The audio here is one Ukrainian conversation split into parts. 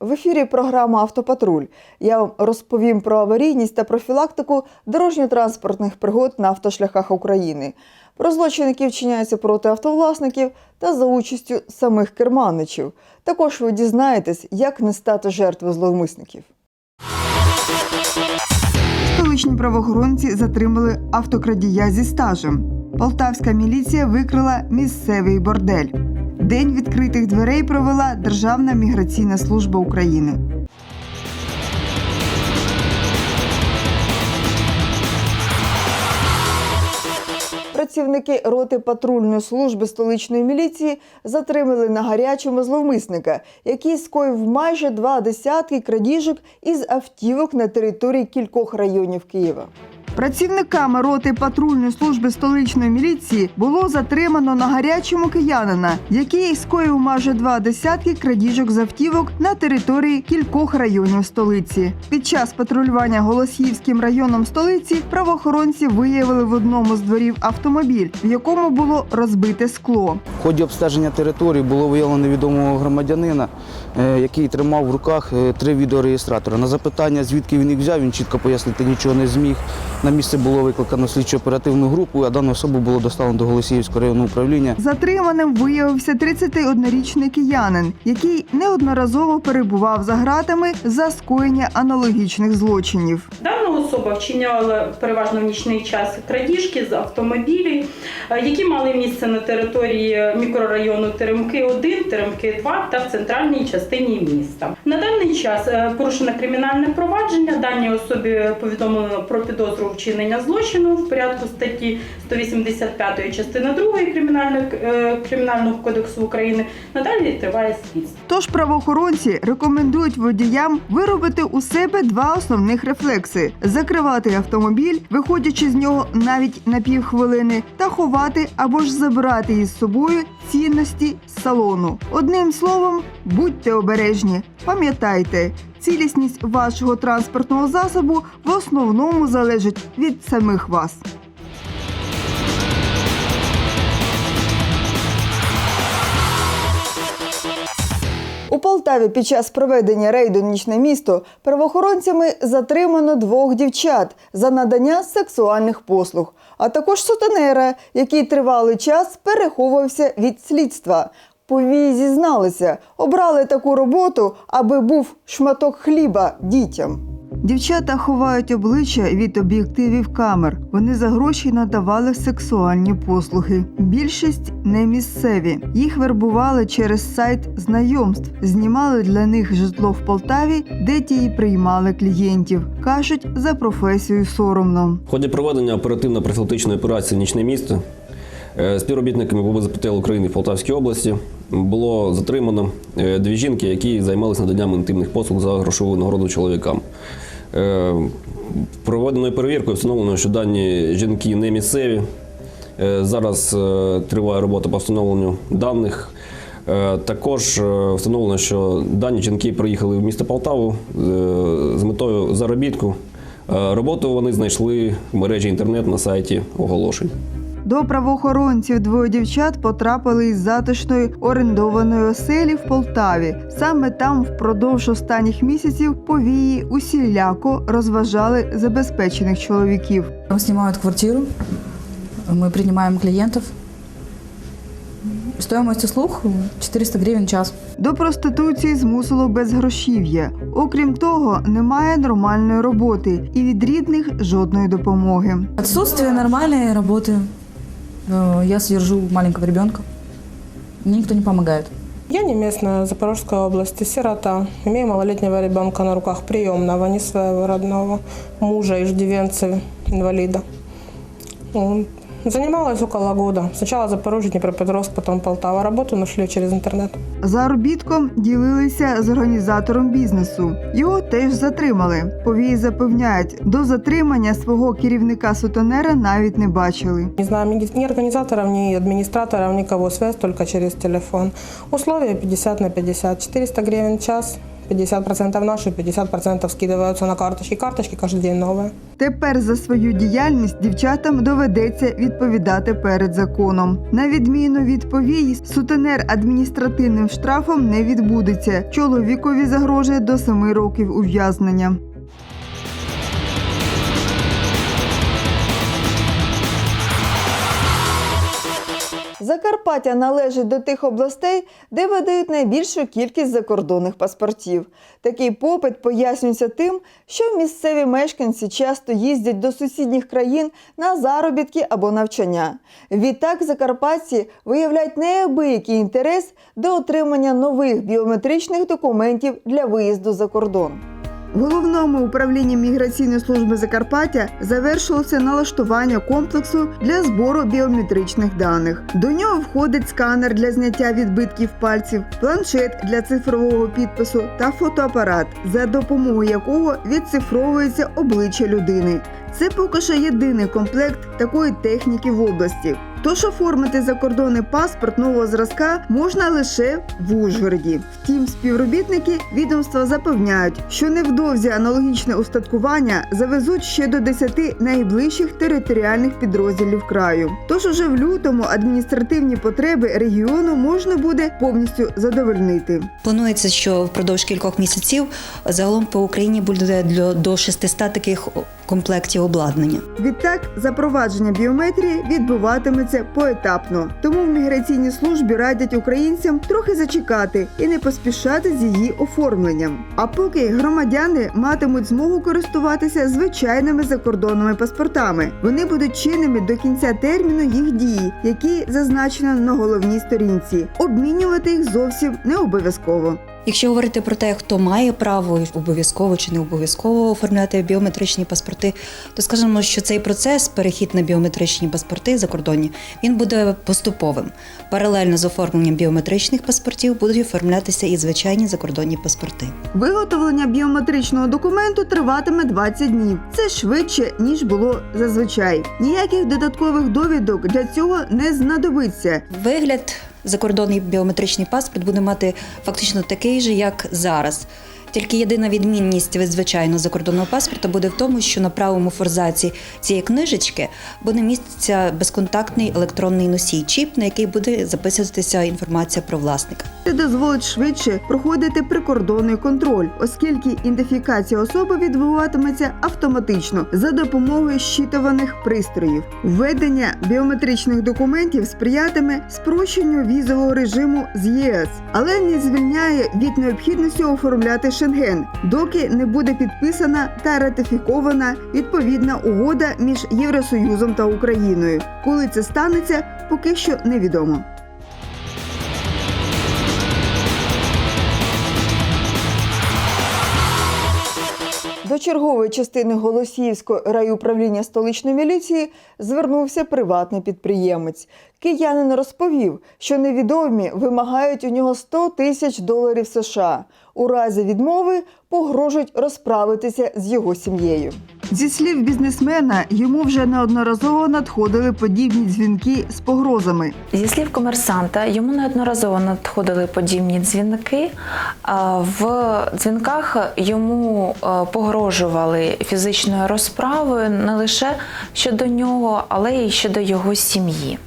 В ефірі програма Автопатруль. Я вам розповім про аварійність та профілактику дорожньо-транспортних пригод на автошляхах України, про злочини, які вчиняються проти автовласників та за участю самих керманичів. Також ви дізнаєтесь, як не стати жертвою зловмисників. Столичні правоохоронці затримали автокрадія зі стажем. Полтавська міліція викрила місцевий бордель. День відкритих дверей провела Державна міграційна служба України. Працівники роти патрульної служби столичної міліції затримали на гарячому зловмисника, який скоїв майже два десятки крадіжок із автівок на території кількох районів Києва. Працівниками роти патрульної служби столичної міліції було затримано на гарячому киянина, який скоїв майже два десятки крадіжок з автівок на території кількох районів столиці. Під час патрулювання Голосіївським районом столиці правоохоронці виявили в одному з дворів автомобіль, в якому було розбите скло. В ході обстеження території було виявлено невідомого громадянина, е, який тримав в руках е, три відеореєстратори. На запитання, звідки він їх взяв, він чітко пояснити нічого не зміг. На місце було викликано слідчо оперативну групу, а дану особу було доставлено до Голосіївського районного управління. Затриманим виявився 31-річний киянин, який неодноразово перебував за ґратами за скоєння аналогічних злочинів. Дана особа вчиняла переважно в нічний час крадіжки з автомобілів, е, які мали місце на території мікрорайону Теремки 1, Теремки 2 та в центральній частині міста. На даний час е, порушено кримінальне провадження. Даній особі повідомлено про підозру вчинення злочину в порядку статті 185 частини 2 кримінального, е, кримінального кодексу України. Надалі триває слідство. Тож правоохоронці рекомендують водіям виробити у себе два основних рефлекси: закривати автомобіль, виходячи з нього навіть на півхвилини, та ховати або ж забирати із собою цінності з салону. Одним словом, будьте обережні, пам'ятайте, цілісність вашого транспортного засобу в основному залежить від самих вас. У Полтаві під час проведення рейду «Нічне місто правоохоронцями затримано двох дівчат за надання сексуальних послуг, а також сутенера, який тривалий час переховувався від слідства. Повії зізналися, обрали таку роботу, аби був шматок хліба дітям. Дівчата ховають обличчя від об'єктивів камер. Вони за гроші надавали сексуальні послуги. Більшість не місцеві. Їх вербували через сайт знайомств, знімали для них житло в Полтаві, де ті й приймали клієнтів. кажуть, за професією соромно. В ході проведення оперативно-профілактичної операції Нічне місто співробітниками ББЗПТЛ України в Полтавській області було затримано е, дві жінки, які займалися наданням інтимних послуг за грошову нагороду чоловікам. Е, Проведеною перевіркою встановлено, що дані жінки не місцеві. Е, Зараз е, триває робота по встановленню даних. Е, Також е, встановлено, що дані жінки приїхали в місто Полтаву е, з метою заробітку. Е, Роботу вони знайшли в мережі інтернет на сайті оголошень. До правоохоронців двоє дівчат потрапили із затишної орендованої оселі в Полтаві. Саме там впродовж останніх місяців повії усіляко розважали забезпечених чоловіків. Снимают квартиру, мы принимаем клиентов. Стоимость услуг 400 гривен в час. До проституції змусило безгрошів'я. Окрім того, немає нормальної роботи і від рідних жодної допомоги. Отсутствие нормальной работы. Я содержу маленького ребенка. Мне никто не помогает. Я не местная Запорожской области, сирота. Имею малолетнего ребенка на руках приемного, не своего родного, мужа, иждивенца, инвалида. М, Занималась около года. Сначала Запорожье, Днепропетровск, потом Полтава. Работу нашли через интернет. Заробітком ділилися з організатором бізнесу. Його теж затримали. Повії запевняють, до затримання свого керівника сутенера навіть не бачили. Не знаю ни организаторов, ни администраторов, никого. Связь только через телефон. Условия 50 на 50. 400 гривен в час, 50% наши, 50% скидываются на карточки. Карточки каждый день новые. Тепер за свою діяльність дівчатам доведеться відповідати перед законом. На відміну від повій, сутенер адміністративним штрафом не відбудеться. Чоловікові загрожує до 7 років ув'язнення. Закарпаття належить до тих областей, де видають найбільшу кількість закордонних паспортів. Такий попит пояснюється тим, що місцеві мешканці часто їздять до сусідніх країн на заробітки або навчання. Відтак закарпатці виявляють неабиякий інтерес до отримання нових біометричних документів для виїзду за кордон. Головному управлінні міграційної служби Закарпаття завершилося налаштування комплексу для збору біометричних даних. До нього входить сканер для зняття відбитків пальців, планшет для цифрового підпису та фотоапарат, за допомогою якого відцифровується обличчя людини. Це поки що єдиний комплект такої техніки в області. Тож оформити закордонний паспорт нового зразка можна лише в Ужгороді. Втім, співробітники відомства запевняють, що невдовзі аналогічне устаткування завезуть ще до 10 найближчих територіальних підрозділів краю. Тож уже в лютому адміністративні потреби регіону можна буде повністю задовольнити. Планується, що впродовж кількох місяців загалом по Україні буде до 600 таких комплектів обладнання. Відтак, запровадження біометрії відбуватиметься поетапно. Тому в міграційній службі радять українцям трохи зачекати і не поспішати з її оформленням. А поки громадяни матимуть змогу користуватися звичайними закордонними паспортами, вони будуть чинними до кінця терміну їх дії, які зазначено на головній сторінці. Обмінювати їх зовсім не обов'язково. Якщо говорити про те, хто має право обов'язково чи не обов'язково оформляти біометричні паспорти, то скажемо, що цей процес, перехід на біометричні паспорти закордонні, він буде поступовим. Паралельно з оформленням біометричних паспортів будуть оформлятися і звичайні закордонні паспорти. Виготовлення біометричного документу триватиме 20 днів. Це швидше ніж було зазвичай. Ніяких додаткових довідок для цього не знадобиться. Вигляд закордонний біометричний паспорт буде мати фактично такий же, як зараз. Тільки єдина відмінність від звичайного закордонного паспорта буде в тому, що на правому форзаці цієї книжечки буде міститися безконтактний електронний носій, чіп, на який буде записуватися інформація про власника. Це дозволить швидше проходити прикордонний контроль, оскільки ідентифікація особи відбуватиметься автоматично за допомогою щитуваних пристроїв. Введення біометричних документів сприятиме спрощенню візового режиму з ЄС, але не звільняє від необхідності оформляти Шенген, доки не буде підписана та ратифікована відповідна угода між Євросоюзом та Україною. Коли це станеться, поки що невідомо. До чергової частини Голосіївського райуправління столичної міліції звернувся приватний підприємець. Киянин розповів, що невідомі вимагають у нього 100 тисяч доларів США. У разі відмови погрожують розправитися з його сім'єю. Зі слів бізнесмена, йому вже неодноразово надходили подібні дзвінки з погрозами. Зі слів комерсанта, йому неодноразово надходили подібні дзвінки. В дзвінках йому е, погрожували фізичною розправою не лише щодо нього, але й щодо його сім'ї.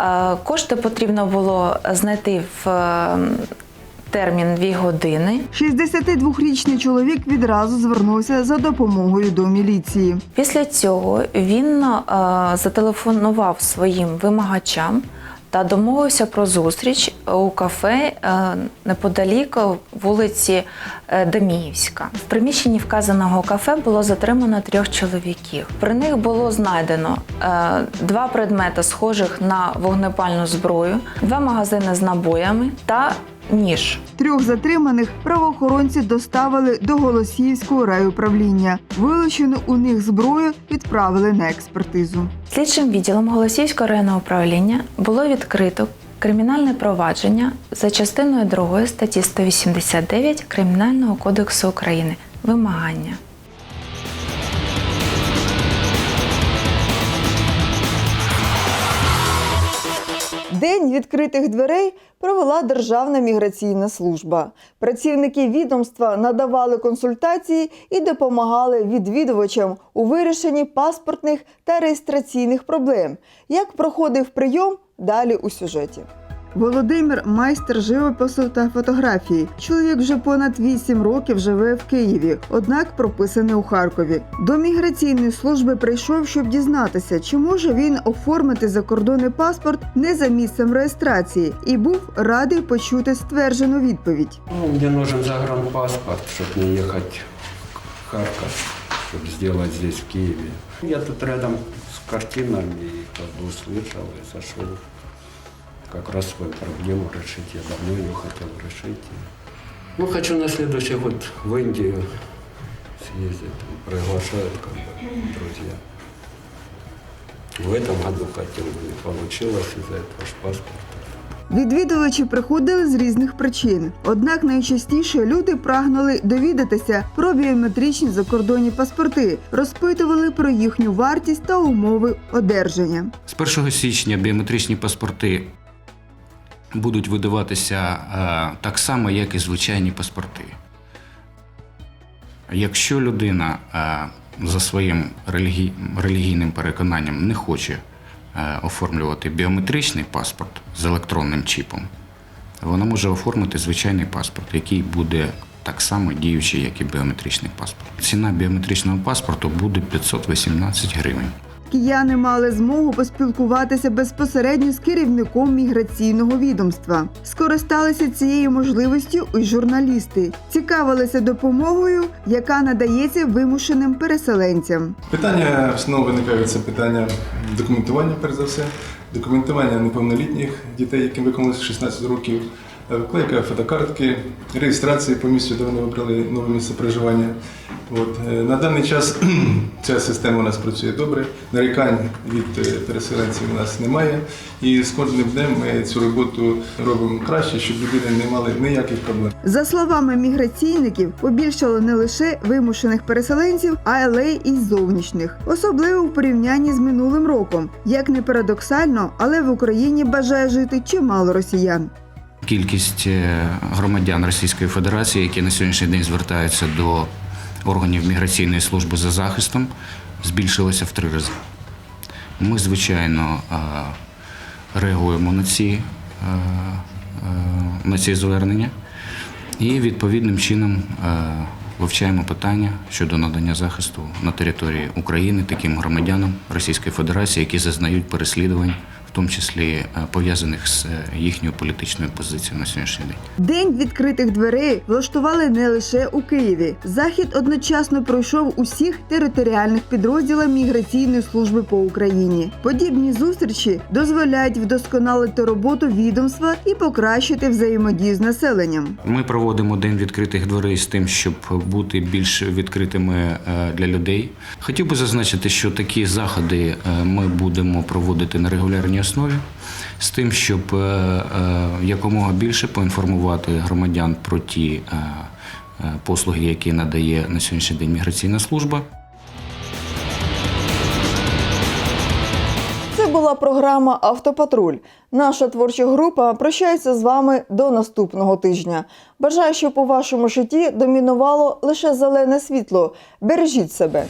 Е, Кошти потрібно було знайти в е, термін 2 години. 62-річний чоловік відразу звернувся за допомогою до міліції. Після цього він е, зателефонував своїм вимагачам та домовився про зустріч у кафе е, неподалік вулиці е, Деміївська. В приміщенні вказаного кафе було затримано трьох чоловіків. При них було знайдено е, два предмети, схожих на вогнепальну зброю, два магазини з набоями та ніж. Трьох затриманих правоохоронці доставили до Голосіївського райуправління. Вилучену у них зброю відправили на експертизу. Слідчим відділом Голосіївського районного управління було відкрито кримінальне провадження за частиною 2 статті 189 Кримінального кодексу України вимагання. День відкритих дверей провела Державна міграційна служба. Працівники відомства надавали консультації і допомагали відвідувачам у вирішенні паспортних та реєстраційних проблем. Як проходив прийом, далі у сюжеті. Володимир майстер живопису та фотографії. Чоловік вже понад 8 років живе в Києві, однак прописаний у Харкові. До міграційної служби прийшов, щоб дізнатися, чи може він оформити закордонний паспорт не за місцем реєстрації, і був радий почути стверджену відповідь. Ну, мне нужен загранпаспорт, чтобы не ехать в Харьков, чтобы сделать здесь, в Киеве. Я тут рядом с картинами как бы услышал и зашел как раз свою проблему решить. Я давно ее хотел решить. Ну, хочу на следующий год в Индию съездить. Приглашают как бы друзья. В этом году хотел, но не получилось из-за этого паспорта. Відвідувачі приходили з різних причин. Однак найчастіше люди прагнули довідатися про біометричні закордонні паспорти, розпитували про їхню вартість та умови одержання. З 1 січня біометричні паспорти будуть видаватися е, так само, як і звичайні паспорти. Якщо людина е, за своїм релігі... релігійним переконанням не хоче оформлювати біометричний паспорт з електронним чіпом, вона може оформити звичайний паспорт, який буде так само діючий, як і біометричний паспорт. Ціна біометричного паспорту буде 518 гривень. Кияни мали змогу поспілкуватися безпосередньо з керівником міграційного відомства. Скористалися цією можливістю і журналісти, цікавилися допомогою, яка надається вимушеним переселенцям. Питання знову виникають це питання документування, перш за все, документування неповнолітніх дітей, яким виконалося 16 років, вклейка фотокартки, реєстрації по місцю, де вони обрали нове місце проживання. От. е, На даний час ця система у нас працює добре, нарікань від е, переселенців у нас немає. І з кожним днем ми цю роботу робимо краще, щоб люди не мали ніяких проблем. За словами міграційників, побільшало не лише вимушених переселенців, але й зовнішніх, особливо в порівнянні з минулим роком. Як не парадоксально, але в Україні бажає жити чимало росіян. Кількість е, громадян Російської Федерації, які на сьогоднішній день звертаються до органів міграційної служби за захистом, збільшилася в три рази. Ми, звичайно, е, реагуємо на ці, е, на ці звернення і відповідним чином вивчаємо питання щодо надання захисту на території України таким громадянам Російської Федерації, які зазнають переслідувань, тому числі е, пов'язаних з е, їхньою політичною позицією на сьогоднішній день. День відкритих дверей влаштували не лише у Києві. Захід одночасно пройшов у всіх територіальних підрозділах міграційної служби по Україні. Подібні зустрічі дозволяють вдосконалити роботу відомства і покращити взаємодію з населенням. Ми проводимо день відкритих дверей з тим, щоб бути більш відкритими е, для людей. Хотів би зазначити, що такі заходи ми будемо проводити на регулярній основі, з тим, щоб е, е, якомога більше поінформувати громадян про ті е, послуги, які надає на сьогоднішній день міграційна служба. Це була програма Автопатруль. Наша творча група прощається з вами до наступного тижня. Бажаю, щоб у вашому житті домінувало лише зелене світло. Бережіть себе.